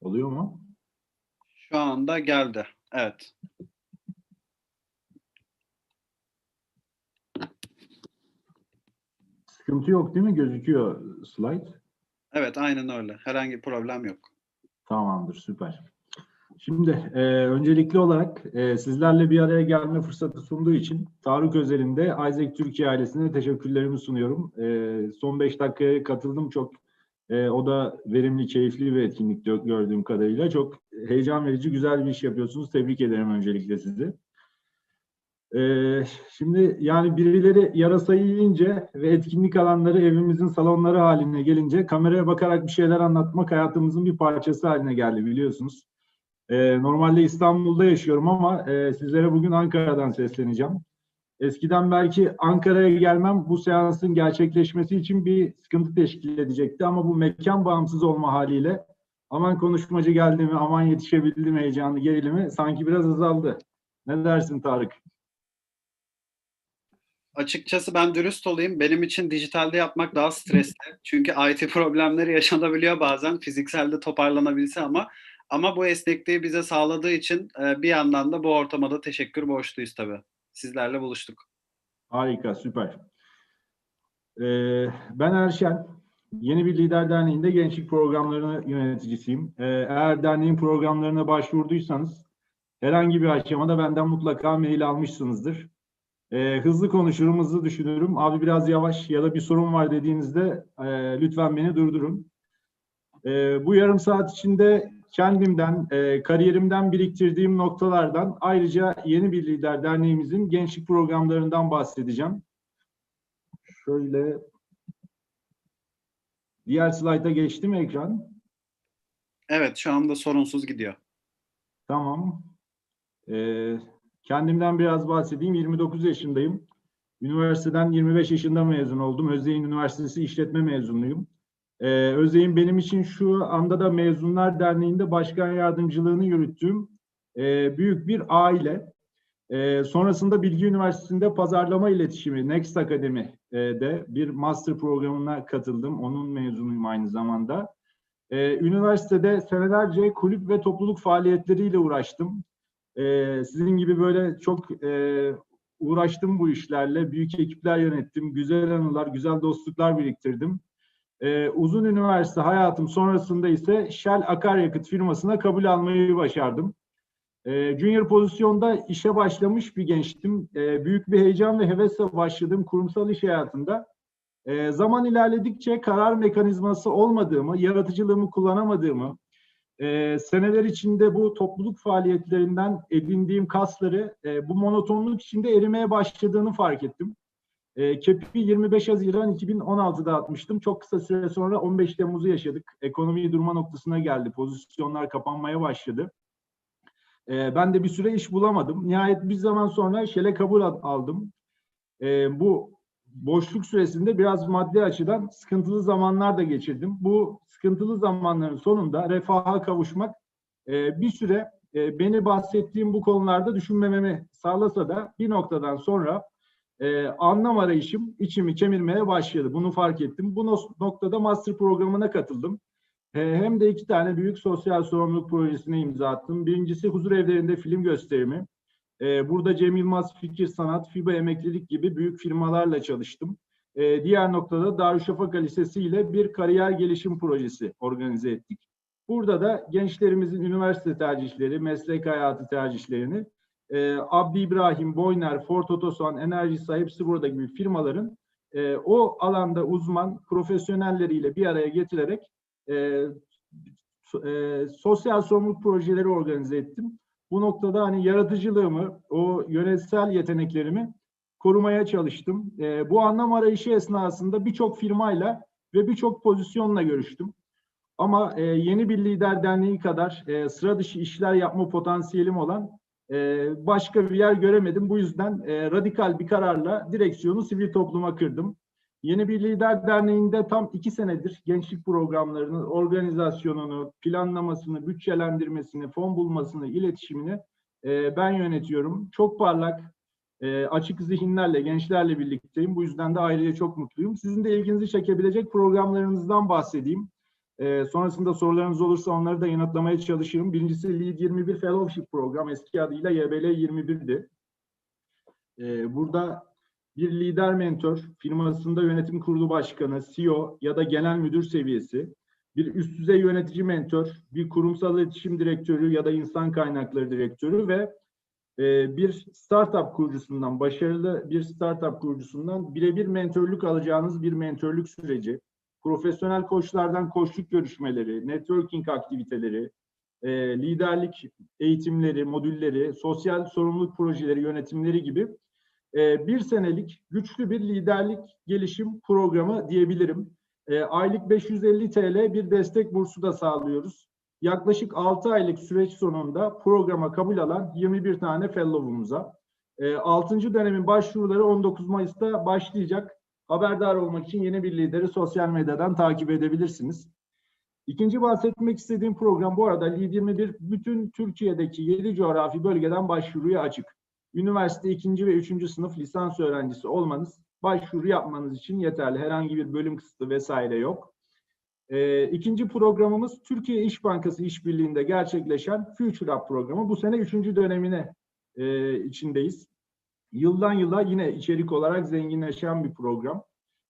Oluyor mu? Şu anda geldi. Evet. Sıkıntı yok değil mi? Gözüküyor slide. Evet aynen öyle. Herhangi bir problem yok. Tamamdır, süper. Şimdi e, öncelikli olarak e, sizlerle bir araya gelme fırsatı sunduğu için Tarık özelinde Isaac Türkiye ailesine teşekkürlerimi sunuyorum. E, son 5 dakikaya katıldım çok. E, o da verimli, keyifli bir etkinlik gö- gördüğüm kadarıyla. Çok heyecan verici, güzel bir iş yapıyorsunuz. Tebrik ederim öncelikle sizi. E, şimdi yani birileri yarasayı yiyince ve etkinlik alanları evimizin salonları haline gelince kameraya bakarak bir şeyler anlatmak hayatımızın bir parçası haline geldi biliyorsunuz. Ee, normalde İstanbul'da yaşıyorum ama e, sizlere bugün Ankara'dan sesleneceğim. Eskiden belki Ankara'ya gelmem bu seansın gerçekleşmesi için bir sıkıntı teşkil edecekti ama bu mekan bağımsız olma haliyle aman konuşmacı geldi mi, aman yetişebildim heyecanlı gerilimi sanki biraz azaldı. Ne dersin Tarık? Açıkçası ben dürüst olayım. Benim için dijitalde yapmak daha stresli. Çünkü IT problemleri yaşanabiliyor bazen. Fizikselde toparlanabilse ama ama bu esnekliği bize sağladığı için e, bir yandan da bu ortama da teşekkür borçluyuz tabii. Sizlerle buluştuk. Harika, süper. Ee, ben Erşen, Yeni Bir Lider Derneği'nde gençlik programlarını yöneticisiyim. Ee, eğer derneğin programlarına başvurduysanız herhangi bir aşamada benden mutlaka mail almışsınızdır. Ee, hızlı konuşurum, hızlı düşünürüm. Abi biraz yavaş ya da bir sorun var dediğinizde e, lütfen beni durdurun. Ee, bu yarım saat içinde kendimden, e, kariyerimden biriktirdiğim noktalardan ayrıca Yeni Bir Lider Derneğimizin gençlik programlarından bahsedeceğim. Şöyle diğer slayta geçti mi ekran? Evet şu anda sorunsuz gidiyor. Tamam. Ee, kendimden biraz bahsedeyim. 29 yaşındayım. Üniversiteden 25 yaşında mezun oldum. Özyeğin Üniversitesi İşletme mezunuyum. Ee, Özyeğin benim için şu anda da Mezunlar Derneği'nde başkan yardımcılığını yürüttüğüm e, büyük bir aile. Ee, sonrasında Bilgi Üniversitesi'nde Pazarlama İletişimi Next Akademi'de bir master programına katıldım. Onun mezunuyum aynı zamanda. Ee, üniversitede senelerce kulüp ve topluluk faaliyetleriyle uğraştım. Ee, sizin gibi böyle çok e, uğraştım bu işlerle. Büyük ekipler yönettim. Güzel anılar, güzel dostluklar biriktirdim. Ee, uzun üniversite hayatım sonrasında ise Shell Akaryakıt firmasına kabul almayı başardım. Ee, junior pozisyonda işe başlamış bir gençtim. Ee, büyük bir heyecan ve hevesle başladığım kurumsal iş hayatında e, zaman ilerledikçe karar mekanizması olmadığımı, yaratıcılığımı kullanamadığımı, e, seneler içinde bu topluluk faaliyetlerinden edindiğim kasları e, bu monotonluk içinde erimeye başladığını fark ettim. E, KEP'i 25 Haziran 2016'da atmıştım. Çok kısa süre sonra 15 Temmuz'u yaşadık. Ekonomi durma noktasına geldi. Pozisyonlar kapanmaya başladı. E, ben de bir süre iş bulamadım. Nihayet bir zaman sonra Shell'e kabul al- aldım. E, bu boşluk süresinde biraz maddi açıdan sıkıntılı zamanlar da geçirdim. Bu sıkıntılı zamanların sonunda refaha kavuşmak e, bir süre e, beni bahsettiğim bu konularda düşünmememi sağlasa da bir noktadan sonra e, anlam arayışım içimi kemirmeye başladı. Bunu fark ettim. Bu noktada master programına katıldım. E, hem de iki tane büyük sosyal sorumluluk projesine imza attım. Birincisi huzur evlerinde film gösterimi. Ee, burada Cem Yılmaz Fikir Sanat, FIBA Emeklilik gibi büyük firmalarla çalıştım. Ee, diğer noktada Darüşşafaka Lisesi ile bir kariyer gelişim projesi organize ettik. Burada da gençlerimizin üniversite tercihleri, meslek hayatı tercihlerini e, Abdi İbrahim, Boyner, Ford Otosan, Enerjisa hepsi burada gibi firmaların e, o alanda uzman profesyonelleriyle bir araya getirerek e, e, sosyal sorumluluk projeleri organize ettim bu noktada hani yaratıcılığımı, o yönetsel yeteneklerimi korumaya çalıştım. E, bu anlam arayışı esnasında birçok firmayla ve birçok pozisyonla görüştüm. Ama e, yeni bir lider derneği kadar e, sıra dışı işler yapma potansiyelim olan başka bir yer göremedim. Bu yüzden e, radikal bir kararla direksiyonu sivil topluma kırdım. Yeni bir lider derneğinde tam iki senedir gençlik programlarının organizasyonunu, planlamasını, bütçelendirmesini, fon bulmasını, iletişimini e, ben yönetiyorum. Çok parlak, e, açık zihinlerle, gençlerle birlikteyim. Bu yüzden de ayrıca çok mutluyum. Sizin de ilginizi çekebilecek programlarınızdan bahsedeyim. E, sonrasında sorularınız olursa onları da yanıtlamaya çalışırım. Birincisi Lead 21 Fellowship Program eski adıyla YBL 21'di. E, burada bir lider mentor, firmasında yönetim kurulu başkanı, CEO ya da genel müdür seviyesi, bir üst düzey yönetici mentor, bir kurumsal iletişim direktörü ya da insan kaynakları direktörü ve e, bir startup kurucusundan, başarılı bir startup kurucusundan birebir mentörlük alacağınız bir mentörlük süreci, profesyonel koçlardan koçluk görüşmeleri, networking aktiviteleri, e, liderlik eğitimleri, modülleri, sosyal sorumluluk projeleri, yönetimleri gibi e, bir senelik güçlü bir liderlik gelişim programı diyebilirim. E, aylık 550 TL bir destek bursu da sağlıyoruz. Yaklaşık 6 aylık süreç sonunda programa kabul alan 21 tane fellow'umuza. E, 6. dönemin başvuruları 19 Mayıs'ta başlayacak. Haberdar olmak için yeni bir lideri sosyal medyadan takip edebilirsiniz. İkinci bahsetmek istediğim program bu arada Lead 21 bütün Türkiye'deki 7 coğrafi bölgeden başvuruya açık. Üniversite 2. ve 3. sınıf lisans öğrencisi olmanız başvuru yapmanız için yeterli. Herhangi bir bölüm kısıtı vesaire yok. Ee, ikinci programımız Türkiye İş Bankası işbirliğinde gerçekleşen Future Up programı. Bu sene üçüncü dönemine e, içindeyiz. Yıldan yıla yine içerik olarak zenginleşen bir program.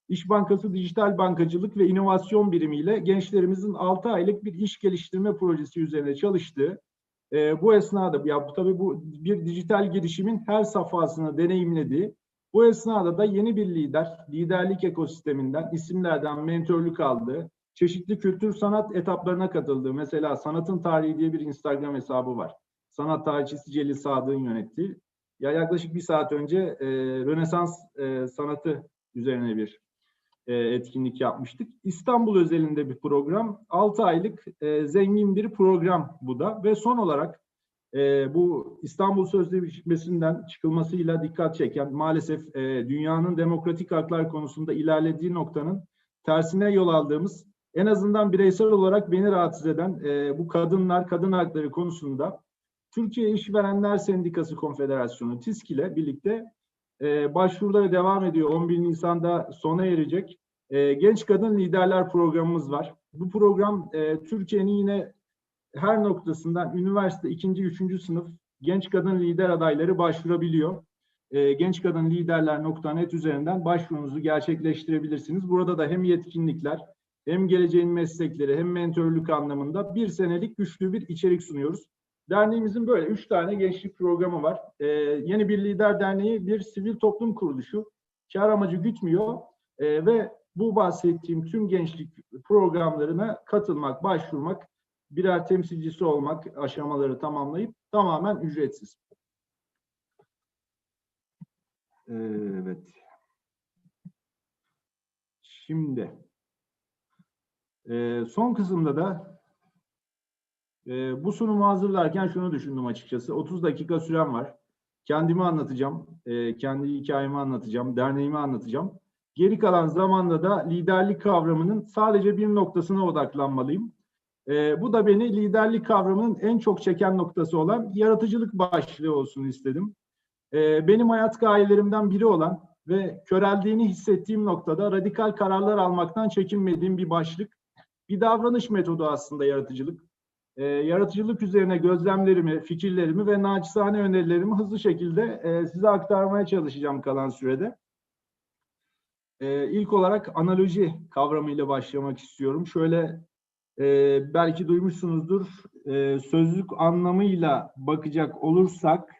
İş Bankası Dijital Bankacılık ve İnovasyon Birimiyle gençlerimizin 6 aylık bir iş geliştirme projesi üzerine çalıştığı, e, bu esnada ya bu tabii bu bir dijital girişimin her safhasını deneyimlediği, bu esnada da yeni bir lider, liderlik ekosisteminden, isimlerden mentörlük aldığı, çeşitli kültür sanat etaplarına katıldığı, mesela Sanatın Tarihi diye bir Instagram hesabı var. Sanat tarihçisi Celil Sadık'ın yönettiği. Ya yaklaşık bir saat önce e, Rönesans e, sanatı üzerine bir e, etkinlik yapmıştık. İstanbul özelinde bir program. 6 aylık e, zengin bir program bu da. Ve son olarak e, bu İstanbul Sözleşmesi'nden çıkılmasıyla dikkat çeken maalesef e, dünyanın demokratik haklar konusunda ilerlediği noktanın tersine yol aldığımız en azından bireysel olarak beni rahatsız eden e, bu kadınlar, kadın hakları konusunda Türkiye İşverenler Sendikası Konfederasyonu TİSK ile birlikte e, başvuruları devam ediyor. 11 Nisan'da sona erecek. E, Genç Kadın Liderler programımız var. Bu program e, Türkiye'nin yine her noktasından üniversite 2. 3. sınıf genç kadın lider adayları başvurabiliyor. E, gençkadınliderler.net üzerinden başvurunuzu gerçekleştirebilirsiniz. Burada da hem yetkinlikler hem geleceğin meslekleri hem mentörlük anlamında bir senelik güçlü bir içerik sunuyoruz. Derneğimizin böyle üç tane gençlik programı var. Ee, Yeni Bir Lider Derneği bir sivil toplum kuruluşu. Kar amacı gütmüyor ee, ve bu bahsettiğim tüm gençlik programlarına katılmak, başvurmak, birer temsilcisi olmak aşamaları tamamlayıp tamamen ücretsiz. Evet. Şimdi e, son kısımda da e, bu sunumu hazırlarken şunu düşündüm açıkçası. 30 dakika sürem var. Kendimi anlatacağım, e, kendi hikayemi anlatacağım, derneğimi anlatacağım. Geri kalan zamanda da liderlik kavramının sadece bir noktasına odaklanmalıyım. E, bu da beni liderlik kavramının en çok çeken noktası olan yaratıcılık başlığı olsun istedim. E, benim hayat gayelerimden biri olan ve köreldiğini hissettiğim noktada radikal kararlar almaktan çekinmediğim bir başlık. Bir davranış metodu aslında yaratıcılık. E, yaratıcılık üzerine gözlemlerimi, fikirlerimi ve naçizane önerilerimi hızlı şekilde e, size aktarmaya çalışacağım kalan sürede. E, ilk olarak analoji kavramıyla başlamak istiyorum. Şöyle e, belki duymuşsunuzdur e, sözlük anlamıyla bakacak olursak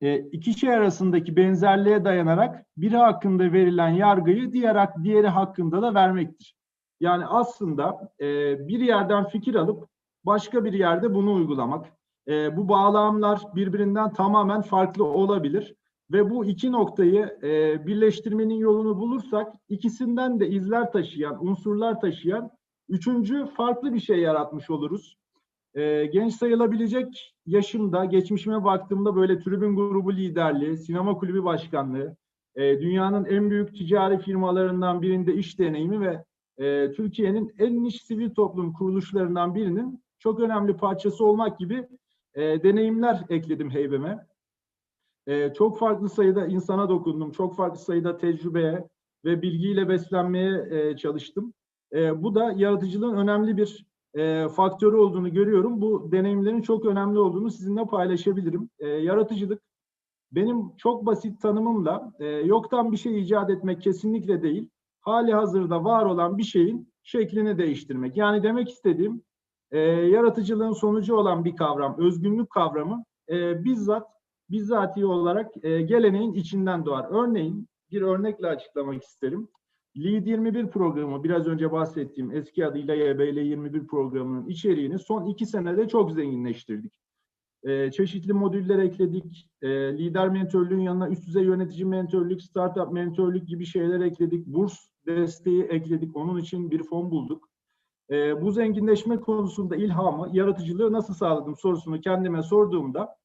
e, iki şey arasındaki benzerliğe dayanarak biri hakkında verilen yargıyı diğer diğeri hakkında da vermektir. Yani aslında e, bir yerden fikir alıp başka bir yerde bunu uygulamak. E, bu bağlamlar birbirinden tamamen farklı olabilir ve bu iki noktayı e, birleştirmenin yolunu bulursak ikisinden de izler taşıyan, unsurlar taşıyan üçüncü farklı bir şey yaratmış oluruz. E, genç sayılabilecek yaşımda, geçmişime baktığımda böyle tribün grubu liderliği, sinema kulübü başkanlığı, e, dünyanın en büyük ticari firmalarından birinde iş deneyimi ve e, Türkiye'nin en niş sivil toplum kuruluşlarından birinin çok önemli parçası olmak gibi e, deneyimler ekledim heybeme. E, çok farklı sayıda insana dokundum, çok farklı sayıda tecrübeye ve bilgiyle beslenmeye e, çalıştım. E, bu da yaratıcılığın önemli bir e, faktörü olduğunu görüyorum. Bu deneyimlerin çok önemli olduğunu sizinle paylaşabilirim. E, yaratıcılık benim çok basit tanımımla e, yoktan bir şey icat etmek kesinlikle değil, hali hazırda var olan bir şeyin şeklini değiştirmek. Yani demek istediğim e, yaratıcılığın sonucu olan bir kavram, özgünlük kavramı e, bizzat bizzati olarak e, geleneğin içinden doğar. Örneğin bir örnekle açıklamak isterim. Lead 21 programı biraz önce bahsettiğim eski adıyla YBL 21 programının içeriğini son iki senede çok zenginleştirdik. Ee, çeşitli modüller ekledik. Ee, lider mentörlüğün yanına üst düzey yönetici mentörlük, startup mentörlük gibi şeyler ekledik. Burs desteği ekledik. Onun için bir fon bulduk. Ee, bu zenginleşme konusunda ilhamı, yaratıcılığı nasıl sağladım sorusunu kendime sorduğumda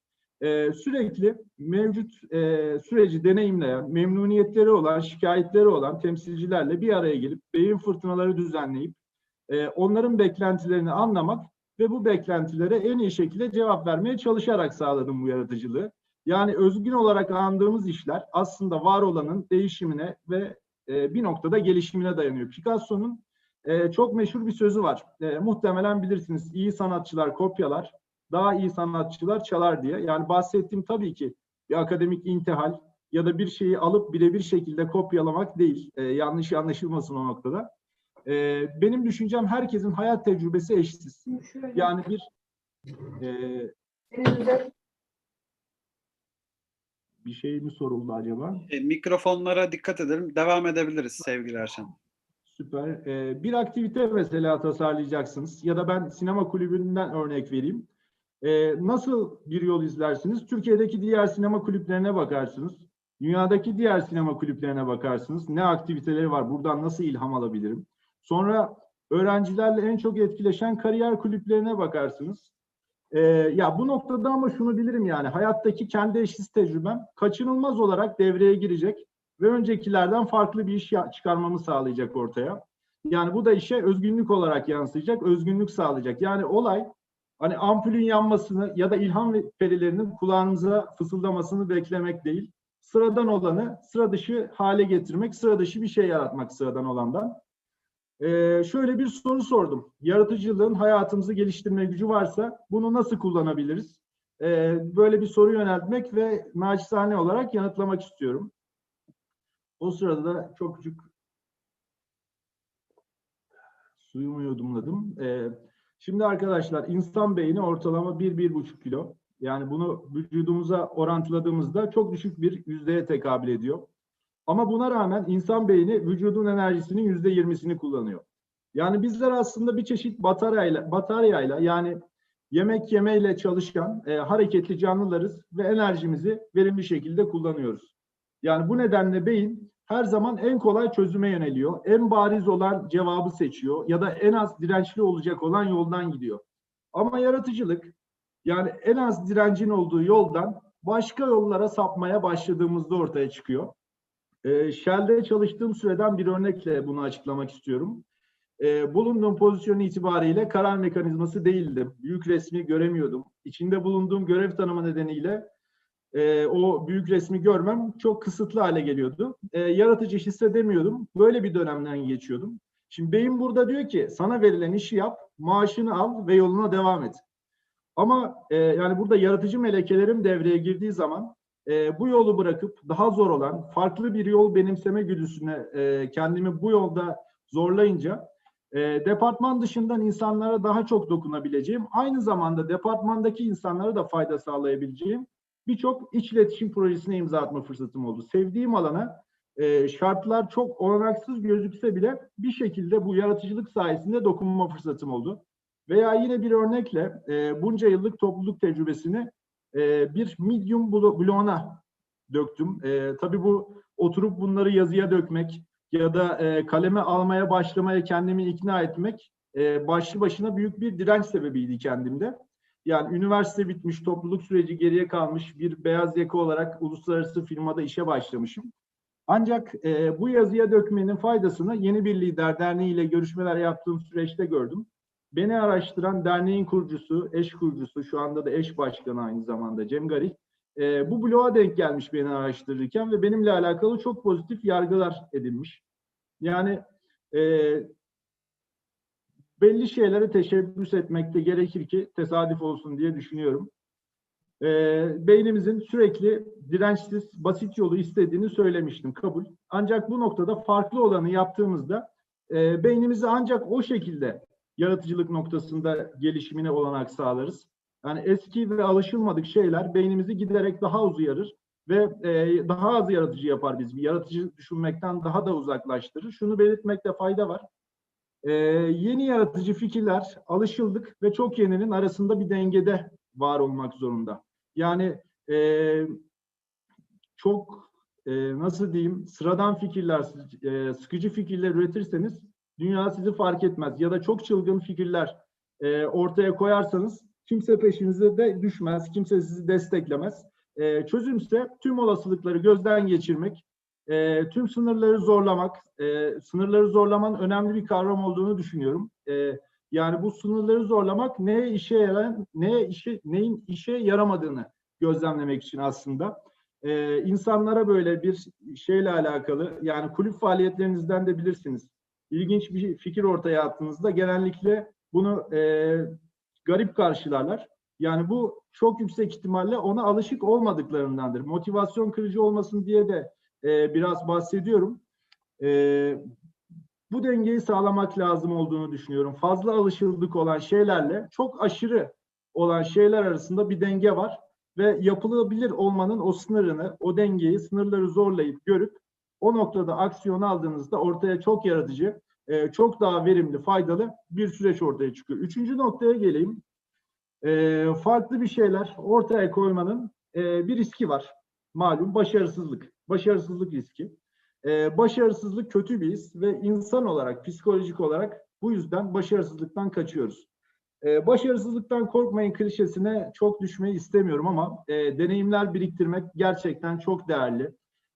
e, sürekli mevcut e, süreci deneyimleyen, memnuniyetleri olan, şikayetleri olan temsilcilerle bir araya gelip beyin fırtınaları düzenleyip e, onların beklentilerini anlamak ve bu beklentilere en iyi şekilde cevap vermeye çalışarak sağladım bu yaratıcılığı. Yani özgün olarak andığımız işler aslında var olanın değişimine ve e, bir noktada gelişimine dayanıyor. Picasso'nun e, çok meşhur bir sözü var. E, muhtemelen bilirsiniz. İyi sanatçılar kopyalar, daha iyi sanatçılar çalar diye. Yani bahsettiğim tabii ki bir akademik intihal ya da bir şeyi alıp birebir şekilde kopyalamak değil. E, yanlış anlaşılmasın o noktada. E, benim düşüncem herkesin hayat tecrübesi eşsiz. Yani bir e, bir şey mi soruldu acaba? E, mikrofonlara dikkat edelim. Devam edebiliriz sevgili Erşen. Süper. Ee, bir aktivite mesela tasarlayacaksınız ya da ben sinema kulübünden örnek vereyim. Ee, nasıl bir yol izlersiniz? Türkiye'deki diğer sinema kulüplerine bakarsınız. Dünyadaki diğer sinema kulüplerine bakarsınız. Ne aktiviteleri var? Buradan nasıl ilham alabilirim? Sonra öğrencilerle en çok etkileşen kariyer kulüplerine bakarsınız. Ee, ya bu noktada ama şunu bilirim yani hayattaki kendi eşsiz tecrübem kaçınılmaz olarak devreye girecek ve öncekilerden farklı bir iş çıkarmamı sağlayacak ortaya. Yani bu da işe özgünlük olarak yansıyacak, özgünlük sağlayacak. Yani olay hani ampulün yanmasını ya da ilham perilerinin kulağınıza fısıldamasını beklemek değil. Sıradan olanı sıra dışı hale getirmek, sıra dışı bir şey yaratmak sıradan olandan. Ee, şöyle bir soru sordum. Yaratıcılığın hayatımızı geliştirme gücü varsa bunu nasıl kullanabiliriz? Ee, böyle bir soru yöneltmek ve naçizane olarak yanıtlamak istiyorum. O sırada da çok küçük suyumu yudumladım. Ee, şimdi arkadaşlar insan beyni ortalama 1-1,5 kilo. Yani bunu vücudumuza orantıladığımızda çok düşük bir yüzdeye tekabül ediyor. Ama buna rağmen insan beyni vücudun enerjisinin yüzde yirmisini kullanıyor. Yani bizler aslında bir çeşit bataryayla, bataryayla yani yemek yemeyle çalışan e, hareketli canlılarız ve enerjimizi verimli şekilde kullanıyoruz. Yani bu nedenle beyin her zaman en kolay çözüme yöneliyor. En bariz olan cevabı seçiyor ya da en az dirençli olacak olan yoldan gidiyor. Ama yaratıcılık yani en az direncin olduğu yoldan başka yollara sapmaya başladığımızda ortaya çıkıyor. E, Shell'de çalıştığım süreden bir örnekle bunu açıklamak istiyorum. E, bulunduğum pozisyon itibariyle karar mekanizması değildim. Büyük resmi göremiyordum. İçinde bulunduğum görev tanımı nedeniyle e, o büyük resmi görmem çok kısıtlı hale geliyordu. E, yaratıcı hissedemiyordum. Böyle bir dönemden geçiyordum. Şimdi beyin burada diyor ki sana verilen işi yap, maaşını al ve yoluna devam et. Ama e, yani burada yaratıcı melekelerim devreye girdiği zaman e, bu yolu bırakıp daha zor olan farklı bir yol benimseme güdüsüne e, kendimi bu yolda zorlayınca e, departman dışından insanlara daha çok dokunabileceğim, aynı zamanda departmandaki insanlara da fayda sağlayabileceğim birçok iç iletişim projesine imza atma fırsatım oldu. Sevdiğim alana e, şartlar çok olanaksız gözükse bile bir şekilde bu yaratıcılık sayesinde dokunma fırsatım oldu. Veya yine bir örnekle e, bunca yıllık topluluk tecrübesini e, bir medium blo- bloğuna döktüm. E, tabii bu oturup bunları yazıya dökmek ya da e, kaleme almaya başlamaya kendimi ikna etmek e, başlı başına büyük bir direnç sebebiydi kendimde. Yani üniversite bitmiş, topluluk süreci geriye kalmış bir beyaz yaka olarak uluslararası firmada işe başlamışım. Ancak e, bu yazıya dökmenin faydasını Yeni Bir Lider Derneği ile görüşmeler yaptığım süreçte gördüm. Beni araştıran derneğin kurucusu, eş kurucusu, şu anda da eş başkanı aynı zamanda Cem Garih, e, bu bloğa denk gelmiş beni araştırırken ve benimle alakalı çok pozitif yargılar edilmiş. Yani e, belli şeylere teşebbüs etmekte gerekir ki tesadüf olsun diye düşünüyorum. E, beynimizin sürekli dirençsiz, basit yolu istediğini söylemiştim, kabul. Ancak bu noktada farklı olanı yaptığımızda e, beynimizi ancak o şekilde yaratıcılık noktasında gelişimine olanak sağlarız. Yani eski ve alışılmadık şeyler beynimizi giderek daha az uyarır ve e, daha az yaratıcı yapar bizi. Yaratıcı düşünmekten daha da uzaklaştırır. Şunu belirtmekte fayda var. E, yeni yaratıcı fikirler alışıldık ve çok yeninin arasında bir dengede var olmak zorunda. Yani e, çok e, nasıl diyeyim sıradan fikirler, e, sıkıcı fikirler üretirseniz dünya sizi fark etmez. Ya da çok çılgın fikirler e, ortaya koyarsanız kimse peşinize de düşmez, kimse sizi desteklemez. E, çözümse tüm olasılıkları gözden geçirmek, e, tüm sınırları zorlamak, e, sınırları zorlamanın önemli bir kavram olduğunu düşünüyorum. E, yani bu sınırları zorlamak neye işe yarayan, neye işe, neyin işe yaramadığını gözlemlemek için aslında. E, insanlara böyle bir şeyle alakalı, yani kulüp faaliyetlerinizden de bilirsiniz. İlginç bir fikir ortaya attığınızda genellikle bunu e, garip karşılarlar. Yani bu çok yüksek ihtimalle ona alışık olmadıklarındandır. Motivasyon kırıcı olmasın diye de e, biraz bahsediyorum. E, bu dengeyi sağlamak lazım olduğunu düşünüyorum. Fazla alışıldık olan şeylerle çok aşırı olan şeyler arasında bir denge var ve yapılabilir olmanın o sınırını, o dengeyi, sınırları zorlayıp görüp o noktada aksiyon aldığınızda ortaya çok yaratıcı, e, çok daha verimli, faydalı bir süreç ortaya çıkıyor. Üçüncü noktaya geleyim. E, farklı bir şeyler ortaya koymanın e, bir riski var. Malum başarısızlık. Başarısızlık riski. E, başarısızlık kötü bir his ve insan olarak, psikolojik olarak bu yüzden başarısızlıktan kaçıyoruz. E, başarısızlıktan korkmayın klişesine çok düşmeyi istemiyorum ama e, deneyimler biriktirmek gerçekten çok değerli.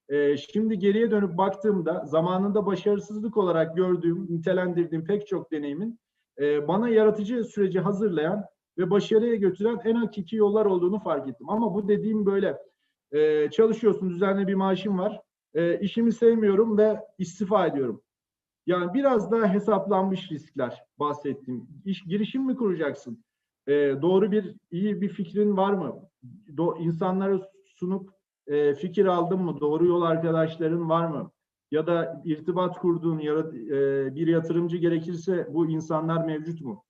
E, şimdi geriye dönüp baktığımda zamanında başarısızlık olarak gördüğüm, nitelendirdiğim pek çok deneyimin e, bana yaratıcı süreci hazırlayan ve başarıya götüren en hakiki yollar olduğunu fark ettim. Ama bu dediğim böyle e, çalışıyorsun, düzenli bir maaşın var, e, işimi sevmiyorum ve istifa ediyorum. Yani biraz daha hesaplanmış riskler bahsettiğim. İş, girişim mi kuracaksın? E, doğru bir, iyi bir fikrin var mı? Do, insanlara sunup e, fikir aldın mı? Doğru yol arkadaşların var mı? Ya da irtibat kurduğun ya e, bir yatırımcı gerekirse bu insanlar mevcut mu?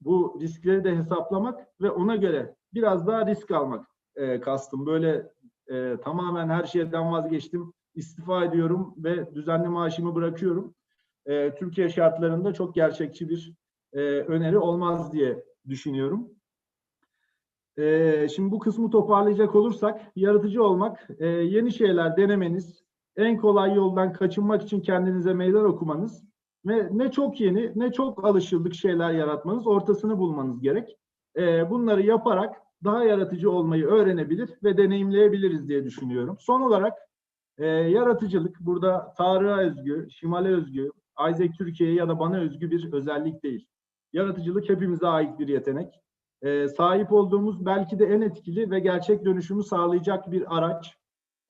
Bu riskleri de hesaplamak ve ona göre biraz daha risk almak e, kastım. Böyle e, tamamen her şeyden vazgeçtim, istifa ediyorum ve düzenli maaşımı bırakıyorum. E, Türkiye şartlarında çok gerçekçi bir e, öneri olmaz diye düşünüyorum. E, şimdi bu kısmı toparlayacak olursak, yaratıcı olmak, e, yeni şeyler denemeniz, en kolay yoldan kaçınmak için kendinize meydan okumanız ve ne çok yeni ne çok alışıldık şeyler yaratmanız, ortasını bulmanız gerek. E, bunları yaparak daha yaratıcı olmayı öğrenebilir ve deneyimleyebiliriz diye düşünüyorum. Son olarak e, yaratıcılık burada Tarık'a özgü, Şimal'e özgü, Isaac Türkiye'ye ya da bana özgü bir özellik değil. Yaratıcılık hepimize ait bir yetenek. E, sahip olduğumuz belki de en etkili ve gerçek dönüşümü sağlayacak bir araç.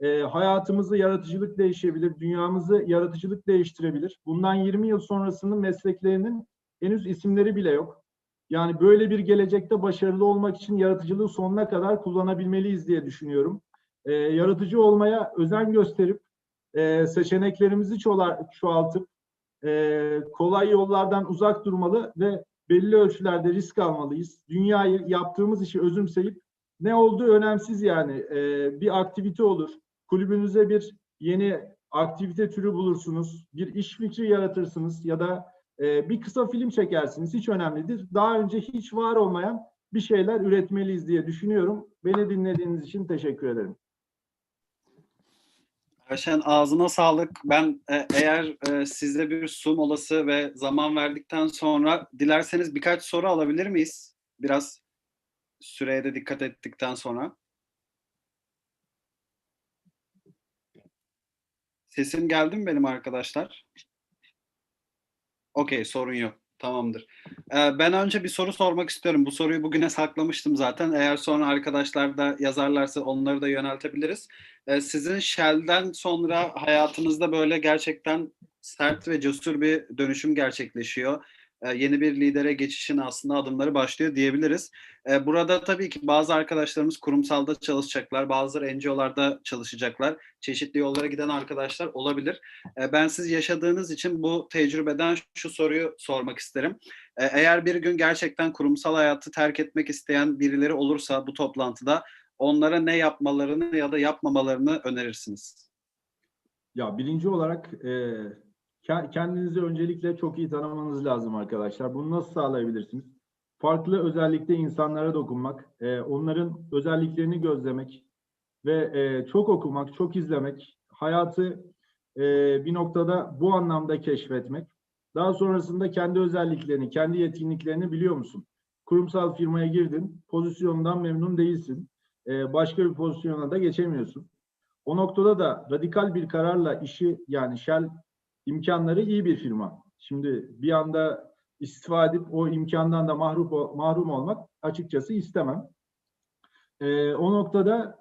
E, hayatımızı yaratıcılık değişebilir, dünyamızı yaratıcılık değiştirebilir. Bundan 20 yıl sonrasının mesleklerinin henüz isimleri bile yok. Yani böyle bir gelecekte başarılı olmak için yaratıcılığı sonuna kadar kullanabilmeliyiz diye düşünüyorum. E, yaratıcı olmaya özen gösterip e, seçeneklerimizi çoğaltıp e, kolay yollardan uzak durmalı ve belli ölçülerde risk almalıyız. Dünyayı yaptığımız işi özümseyip ne olduğu önemsiz yani e, bir aktivite olur. Kulübünüze bir yeni aktivite türü bulursunuz, bir iş fikri yaratırsınız ya da e, bir kısa film çekersiniz. Hiç önemlidir. Daha önce hiç var olmayan bir şeyler üretmeliyiz diye düşünüyorum. Beni dinlediğiniz için teşekkür ederim. Ayşen ağzına sağlık. Ben e, eğer e, size bir su molası ve zaman verdikten sonra dilerseniz birkaç soru alabilir miyiz? Biraz süreye de dikkat ettikten sonra. Sesim geldi mi benim arkadaşlar? Okey sorun yok. Tamamdır. Ee, ben önce bir soru sormak istiyorum. Bu soruyu bugüne saklamıştım zaten. Eğer sonra arkadaşlar da yazarlarsa onları da yöneltebiliriz. Ee, sizin Shell'den sonra hayatınızda böyle gerçekten sert ve cesur bir dönüşüm gerçekleşiyor. E, yeni bir lidere geçişin aslında adımları başlıyor diyebiliriz. E, burada tabii ki bazı arkadaşlarımız kurumsalda çalışacaklar, bazıları NGO'larda çalışacaklar. Çeşitli yollara giden arkadaşlar olabilir. E, ben siz yaşadığınız için bu tecrübeden şu soruyu sormak isterim. Eğer bir gün gerçekten kurumsal hayatı terk etmek isteyen birileri olursa bu toplantıda onlara ne yapmalarını ya da yapmamalarını önerirsiniz? Ya birinci olarak kendinizi öncelikle çok iyi tanımanız lazım arkadaşlar. Bunu nasıl sağlayabilirsiniz? Farklı özellikle insanlara dokunmak, e, onların özelliklerini gözlemek ve e, çok okumak, çok izlemek, hayatı e, bir noktada bu anlamda keşfetmek. Daha sonrasında kendi özelliklerini, kendi yetkinliklerini biliyor musun? Kurumsal firmaya girdin, pozisyondan memnun değilsin. E, başka bir pozisyona da geçemiyorsun. O noktada da radikal bir kararla işi yani Shell imkanları iyi bir firma. Şimdi bir anda istifa edip o imkandan da mahrum, mahrum olmak açıkçası istemem. Ee, o noktada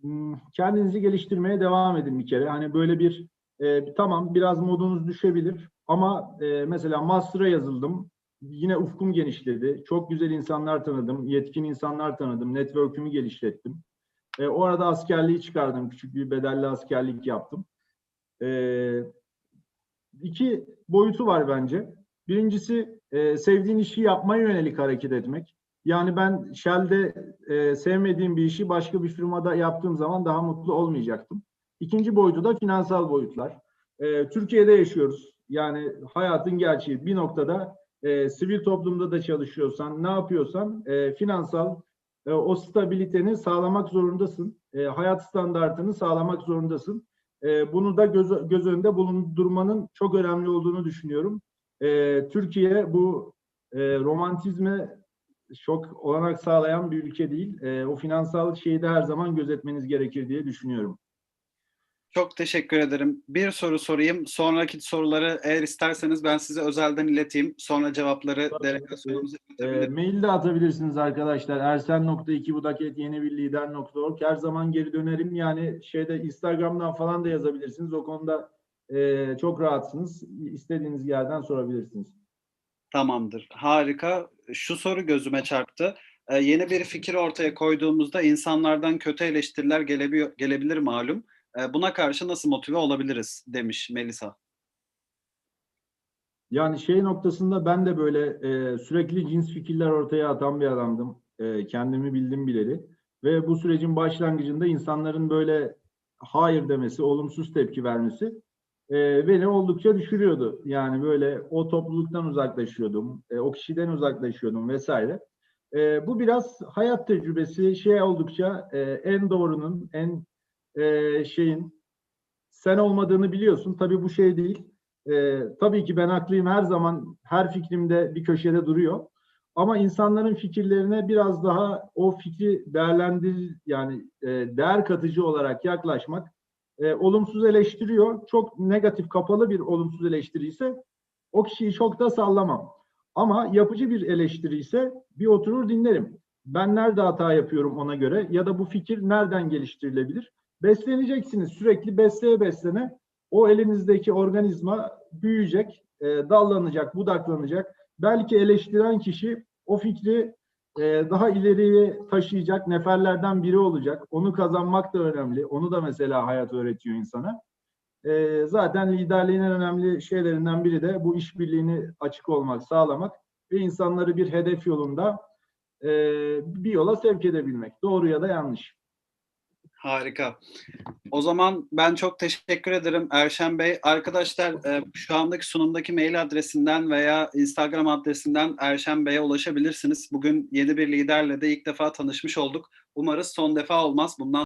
hmm, kendinizi geliştirmeye devam edin bir kere. Hani böyle bir e, tamam biraz modunuz düşebilir ama e, mesela master'a yazıldım. Yine ufkum genişledi. Çok güzel insanlar tanıdım, yetkin insanlar tanıdım, network'ümü geliştirdim. E, orada askerliği çıkardım. Küçük bir bedelli askerlik yaptım. E, iki boyutu var bence. Birincisi e, sevdiğin işi yapmaya yönelik hareket etmek. Yani ben Shell'de e, sevmediğim bir işi başka bir firmada yaptığım zaman daha mutlu olmayacaktım. İkinci boyutu da finansal boyutlar. E, Türkiye'de yaşıyoruz. Yani hayatın gerçeği bir noktada e, sivil toplumda da çalışıyorsan, ne yapıyorsan e, finansal e, o stabiliteni sağlamak zorundasın. E, hayat standartını sağlamak zorundasın. E, bunu da göz, göz önünde bulundurmanın çok önemli olduğunu düşünüyorum. E, Türkiye bu e, romantizme çok olanak sağlayan bir ülke değil. E, o finansal şeyi de her zaman gözetmeniz gerekir diye düşünüyorum. Çok teşekkür ederim. Bir soru sorayım. Sonraki soruları eğer isterseniz ben size özelden ileteyim. Sonra cevapları delegasyonumuza e, Mail de atabilirsiniz arkadaşlar. ersen.2budaket Her zaman geri dönerim. Yani şeyde Instagram'dan falan da yazabilirsiniz. O konuda e, çok rahatsınız. İstediğiniz yerden sorabilirsiniz. Tamamdır. Harika. Şu soru gözüme çarptı. Ee, yeni bir fikir ortaya koyduğumuzda insanlardan kötü eleştiriler gelebilir, gelebilir malum. Ee, buna karşı nasıl motive olabiliriz demiş Melisa. Yani şey noktasında ben de böyle e, sürekli cins fikirler ortaya atan bir adamdım. E, kendimi bildim bileli. Ve bu sürecin başlangıcında insanların böyle hayır demesi, olumsuz tepki vermesi e, beni oldukça düşürüyordu. Yani böyle o topluluktan uzaklaşıyordum, e, o kişiden uzaklaşıyordum vesaire. E, bu biraz hayat tecrübesi şey oldukça e, en doğrunun, en e, şeyin sen olmadığını biliyorsun. Tabii bu şey değil. E, tabii ki ben haklıyım her zaman her fikrimde bir köşede duruyor. Ama insanların fikirlerine biraz daha o fikri değerlendir yani e, değer katıcı olarak yaklaşmak e, olumsuz eleştiriyor. Çok negatif kapalı bir olumsuz eleştiri ise o kişiyi çok da sallamam. Ama yapıcı bir eleştiri ise bir oturur dinlerim. Ben nerede hata yapıyorum ona göre ya da bu fikir nereden geliştirilebilir? Besleneceksiniz. Sürekli besleye beslene o elinizdeki organizma büyüyecek, e, dallanacak, budaklanacak. Belki eleştiren kişi o fikri e, daha ileriye taşıyacak neferlerden biri olacak. Onu kazanmak da önemli. Onu da mesela hayat öğretiyor insana. E, zaten liderliğin en önemli şeylerinden biri de bu işbirliğini açık olmak, sağlamak ve insanları bir hedef yolunda e, bir yola sevk edebilmek. Doğru ya da yanlış. Harika. O zaman ben çok teşekkür ederim Erşen Bey. Arkadaşlar e, şu andaki sunumdaki mail adresinden veya Instagram adresinden Erşen Bey'e ulaşabilirsiniz. Bugün yeni bir liderle de ilk defa tanışmış olduk. Umarız son defa olmaz. Bundan